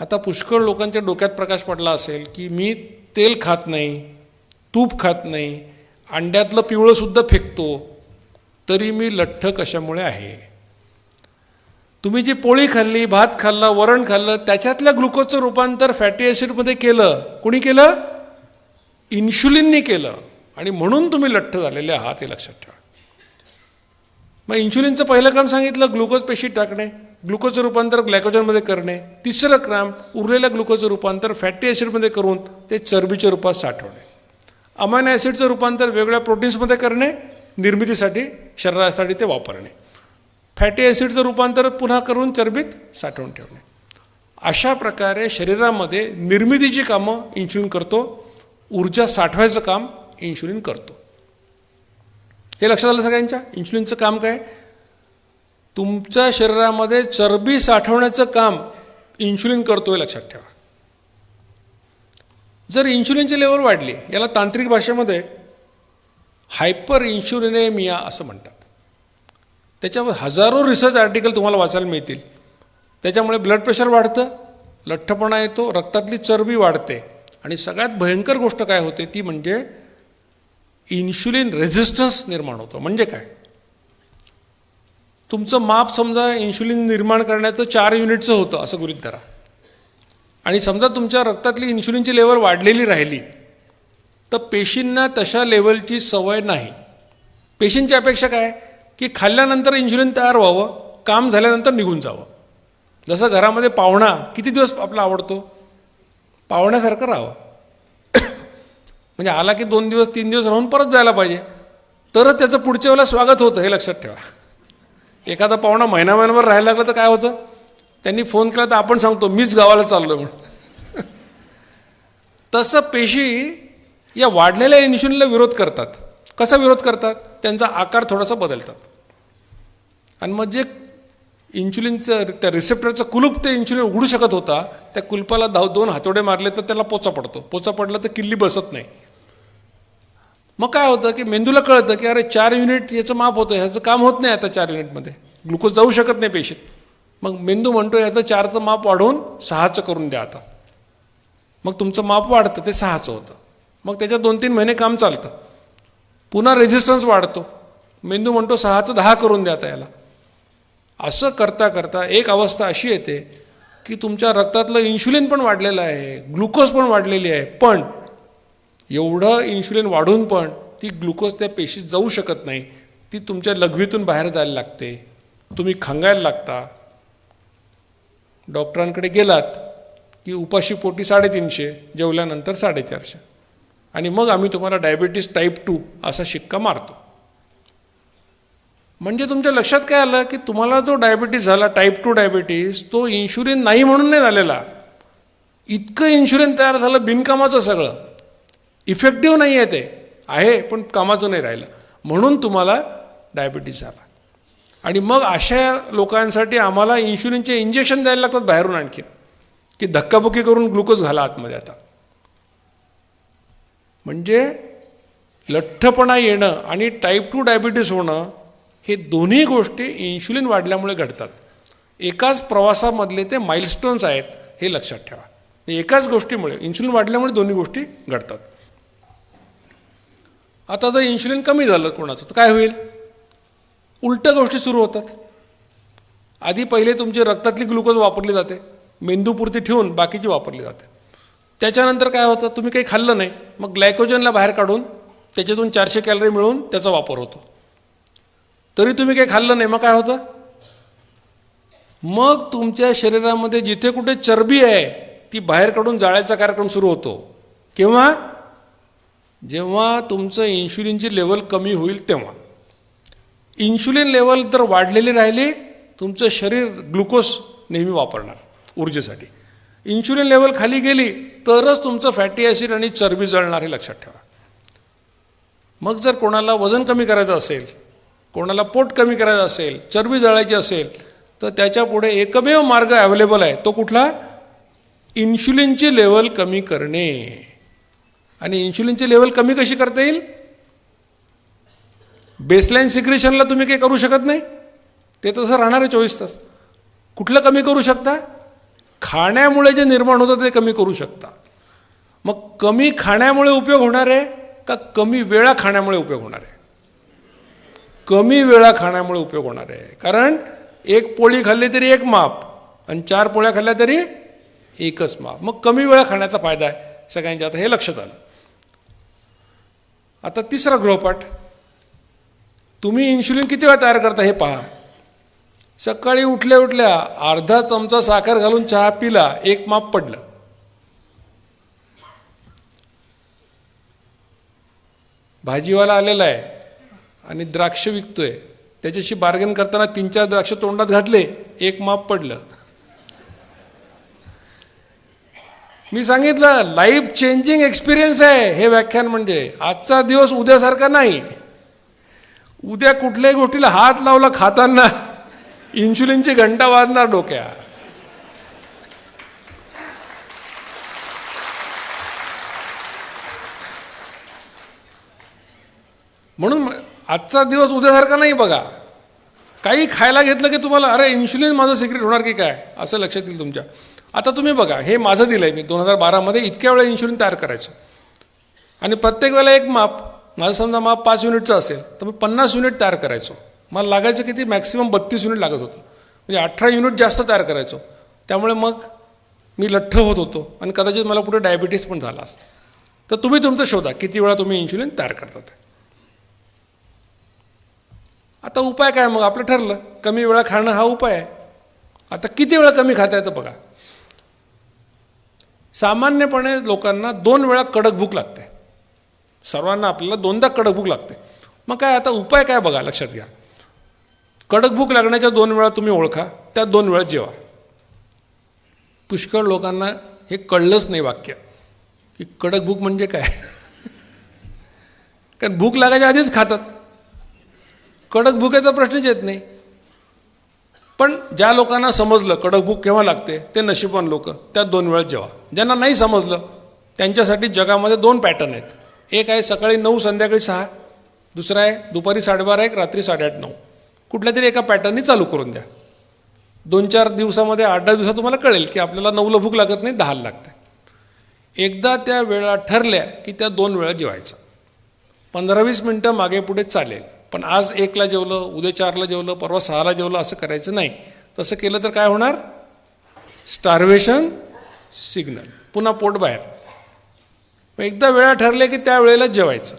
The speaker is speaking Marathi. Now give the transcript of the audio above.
आता पुष्कळ लोकांच्या डोक्यात प्रकाश पडला असेल की मी तेल खात नाही तूप खात नाही अंड्यातलं पिवळंसुद्धा फेकतो तरी मी लठ्ठ कशामुळे आहे? तुम्ही जी पोळी खाल्ली भात खाल्ला वरण खाल्लं त्याच्यातल्या ग्लुकोजचं रूपांतर फॅटी ॲसिडमध्ये केलं कुणी केलं? इन्शुलिननी केलं. आणि म्हणून तुम्ही लठ्ठ झालेले आहात हे लक्षात ठेवा. मग इन्शुलिनचं पहिलं काम सांगितलं ग्लुकोज पेशी टाकणे. ग्लुकोजचं रूपांतर ग्लायकोजनमध्ये करणे. तिसरं काम उरलेल्या ग्लुकोजचं रूपांतर फॅटी ॲसिडमध्ये करून ते चरबीच्या रूपात साठवणे. अमायन ॲसिडचं रूपांतर वेगवेगळ्या प्रोटीन्समध्ये करणे निर्मितीसाठी शरीरासाठी ते वापरणे. फॅटी ॲसिडचं रूपांतर पुन्हा करून चरबीत साठवून ठेवणे. अशा प्रकारे शरीरामध्ये निर्मितीची कामं इन्शुलिन करतो ऊर्जा साठवायचं काम इन्शुलिन करतो. हे लक्षात आलं सगळ्यांच्या? इन्शुलिनचं काम काय? तुमच्या शरीरामध्ये चरबी साठवण्याचं काम इन्शुलिन करतो लक्षात ठेवा. जर इन्शुलिनची लेवल वाढली याला तांत्रिक भाषेमध्ये हायपर इन्शुलिनेमिया असं म्हणतात. त्याच्यावर हजारो रिसर्च आर्टिकल तुम्हाला वाचायला मिळतील. त्याच्यामुळे ब्लड प्रेशर वाढतं लठ्ठपणा येतो रक्तातली चरबी वाढते. आणि सगळ्यात भयंकर गोष्ट काय होते ती म्हणजे इन्शुलिन रेझिस्टन्स निर्माण होतो. म्हणजे काय? तुमचं माप समजा इन्शुलिन निर्माण करण्याचं चार युनिटचं होतं असं गृहित धरा. आणि समजा तुमच्या रक्तातली इन्शुलिनची लेवल वाढलेली राहिली तर पेशींना तशा लेवलची सवय नाही. पेशींची अपेक्षा काय? की खाल्ल्यानंतर इन्शुलिन तयार व्हावं काम झाल्यानंतर निघून जावं. जसं घरामध्ये पाहुणा किती दिवस आपला आवडतो? पाहुण्यासारखं राहावं. म्हणजे आला की दोन दिवस तीन दिवस राहून परत जायला पाहिजे. तरच त्याचं पुढच्या वेळेला स्वागत होतं हे लक्षात ठेवा. एखादा पाहुणा महिना महिनाभर राहायला लागला तर काय होतं? त्यांनी फोन केला तर आपण सांगतो मीच गावाला चाललो म्हणून. तसं पेशी या वाढलेल्या इन्शुलिनला विरोध करतात. कसा विरोध करतात? त्यांचा आकार थोडासा बदलतात. आणि मग जे इन्शुलिनचं त्या रिसेप्टरचं कुलूप ते इन्शुलिन उघडू शकत होता त्या कुलपाला धाव दोन हातोडे मारले तर त्याला पोचा पडतो. पोचा पडला तर किल्ली बसत नाही. मग काय होतं की मेंदूला कळतं की अरे चार युनिट याचं माप होतं ह्याचं काम होत नाही आता चार युनिटमध्ये. ग्लुकोज जाऊ शकत नाही पेशीत. मग मेंदू म्हणतो याचं चारचं माप वाढवून सहाचं करून द्या आता. मग तुमचं माप वाढतं ते सहाचं होतं. मग त्याच्यात दोन तीन महिने काम चालतं. पुन्हा रेझिस्टन्स वाढतो. मेंदू म्हणतो सहाचं दहा करून द्या आता याला. असं करता करता एक अवस्था अशी येते की तुमच्या रक्तातलं इन्शुलिन पण वाढलेलं आहे ग्लुकोज पण वाढलेली आहे पण एवढं इन्शुलिन वाढून पण ती ग्लुकोज त्या पेशीत जाऊ शकत नाही. ती तुमच्या लघवीतून बाहेर जायला लागते. तुम्ही खंगायला लागता. डॉक्टरांकडे गेलात की उपाशी पोटी साडेतीनशे जेवल्यानंतर साडेचारशे. आणि मग आम्ही तुम्हाला डायबिटीस टाईप टू असा शिक्का मारतो. म्हणजे तुमच्या लक्षात काय आलं की तुम्हाला जो डायबिटीस झाला टाईप टू डायबिटीस तो इन्शुलिन नाही म्हणून नाही झालेला. इतकं इन्शुलिन तयार झालं बिनकामाचं सगळं. इफेक्टिव्ह नाही आहे ते. आहे पण कामाचं नाही राहिलं. म्हणून तुम्हाला डायबिटीस झाला. आणि मग अशा लोकांसाठी आम्हाला इन्शुलिनचे इंजेक्शन द्यायला लागतात बाहेरून आणखी. की धक्काबुक्की करून ग्लुकोज घाला आतमध्ये आता. म्हणजे लठ्ठपणा येणं आणि टाईप टू डायबिटीस होणं हे दोन्ही गोष्टी इन्शुलिन वाढल्यामुळे घडतात. एकाच प्रवासामधले ते माइलस्टोन्स आहेत हे लक्षात ठेवा. एकाच गोष्टीमुळे इन्शुलिन वाढल्यामुळे दोन्ही गोष्टी घडतात. आता जर इन्शुलिन कमी झालं कोणाचं तर काय होईल? उलट्या गोष्टी सुरू होतात. आधी पहिले तुमची रक्तातली ग्लुकोज वापरली जाते. मेंदूपुरती ठेवून बाकीची वापरली जाते. त्याच्यानंतर काय होतं? तुम्ही काही खाल्लं नाही मग ग्लायकोजनला बाहेर काढून त्याच्यातून चारशे कॅलरी मिळून त्याचा वापर होतो. तरी तुम्ही काही खाल्लं नाही मग काय होतं? मग तुमच्या शरीरामध्ये जिथे कुठे चरबी आहे ती बाहेर काढून जाळ्याचा कार्यक्रम सुरू होतो. किंवा जेव्हा तुमचं इन्शुलिनची लेवल कमी होईल तेव्हा. इन्शुलिन लेवल जर वाढलेली राहिली तुमचं शरीर ग्लुकोज नेहमी वापरणार ऊर्जेसाठी. इन्शुलिन लेवल खाली गेली तरच तुमचं फॅटी ॲसिड आणि चरबी जळणार हे लक्षात ठेवा. मग जर कोणाला वजन कमी करायचं असेल कोणाला पोट कमी करायचं असेल चरबी जळायची असेल तर त्याच्यापुढे एकमेव मार्ग अवेलेबल आहे तो कुठला? इन्शुलिनची लेवल कमी करणे. आणि इन्शुलिनची लेवल कमी कशी करता येईल? बेसलाईन सिक्रेशनला तुम्ही काही करू शकत नाही. ते तसं राहणार आहे चोवीस तास. कुठलं कमी करू शकता? खाण्यामुळे जे निर्माण होतं ते कमी करू शकता. मग कमी खाण्यामुळे उपयोग होणार आहे का कमी वेळा खाण्यामुळे उपयोग होणार आहे? कमी वेळा खाण्यामुळे उपयोग होणार आहे. कारण एक पोळी खाल्ली तरी एक माप आणि चार पोळ्या खाल्ल्या तरी एकच माप. मग कमी वेळा खाण्याचा फायदा आहे. सगळ्यांच्या आता हे लक्षात आलं. आता तिसरा गृहपाठ. तुम्ही इन्शुलिन किती वेळा तयार करता हे पहा. सकाळी उठल्या उठल्या अर्धा चमचा साखर घालून चहा पिला एक माप पडलं. भाजीवाला आलेला आहे आणि द्राक्ष विकतोय. त्याच्याशी बार्गेन करताना तीन चार द्राक्ष तोंडात घातले एक माप पडलं. मी सांगितलं लाईफ चेंजिंग एक्सपिरियन्स आहे. हे व्याख्यान म्हणजे आजचा दिवस उद्यासारखा नाही. उद्या कुठल्याही गोष्टीला हात लावला खाताना इन्शुलिनची घंटा वाजणार डोक्या म्हणून आजचा दिवस उद्यासारखा नाही बघा. काही खायला घेतलं की तुम्हाला अरे इन्शुलिन माझं सिक्रेट होणार की काय? असं लक्षात येईल तुमच्या. आता तुम्ही बघा हे माझं दिलं आहे मी दोन हजार बारामध्ये इतक्या वेळा इन्शुलिन तयार करायचो. आणि प्रत्येक वेळेला एक माप माझं समजा माप पाच युनिटचं असेल तर मी पन्नास युनिट तयार करायचो. मला लागायचं किती मॅक्सिमम बत्तीस युनिट लागत होतं. म्हणजे अठरा युनिट जास्त तयार करायचो. त्यामुळे मग मी लठ्ठ होत होतो आणि कदाचित मला पुढे डायबिटीस पण झाला असतं. तर तुम्ही तुमचं शोधा किती वेळा तुम्ही इन्शुलिन तयार करतात आता उपाय काय मग? आपलं ठरलं. कमी वेळा खाणं हा उपाय आहे. आता किती वेळा कमी खाता येतं बघा. सामान्यपणे लोकांना दोन वेळा कडक भूक लागते. सर्वांना आपल्याला दोनदा कडक भूक लागते. मग काय आता उपाय काय बघा लक्षात घ्या. कडक भूक लागण्याच्या दोन वेळा तुम्ही ओळखा त्या दोन वेळा जेवा. पुष्कळ लोकांना हे कळलंच नाही वाक्य. की कडक भूक म्हणजे काय? कारण भूक लागायच्या आधीच खातात. कडक भुकेचा प्रश्नच येत नाही. पण ज्या लोकांना समजलं कडक भूक केव्हा लागते ते नशीबवान लोक त्या दोन वेळा जेवा. ज्यांना नाही समजलं त्यांच्यासाठी जगामध्ये दोन पॅटर्न आहेत. एक आहे सकाळी नऊ संध्याकाळी सहा. दुसरा आहे दुपारी साडेबारा एक रात्री साडेआठ नऊ. कुठल्या तरी एका पॅटर्ननी चालू करून द्या. दोन चार दिवसामध्ये आठ दहा दिवसात तुम्हाला कळेल की आपल्याला नऊला भूक लागत नाही दहाला लागते. एकदा त्या वेळा ठरल्या की त्या दोन वेळा जेवायचं. पंधरा वीस मिनटं मागे पुढे चालेल. पण आज एकला जेवलं उद्या चारला जेवलं परवा सहाला जेवलं असं करायचं नाही. तसं केलं तर काय होणार? स्टार्वेशन सिग्नल पुन्हा पोट बाहेर. मग एकदा वेळा ठरले की त्यावेळेला जेवायचं.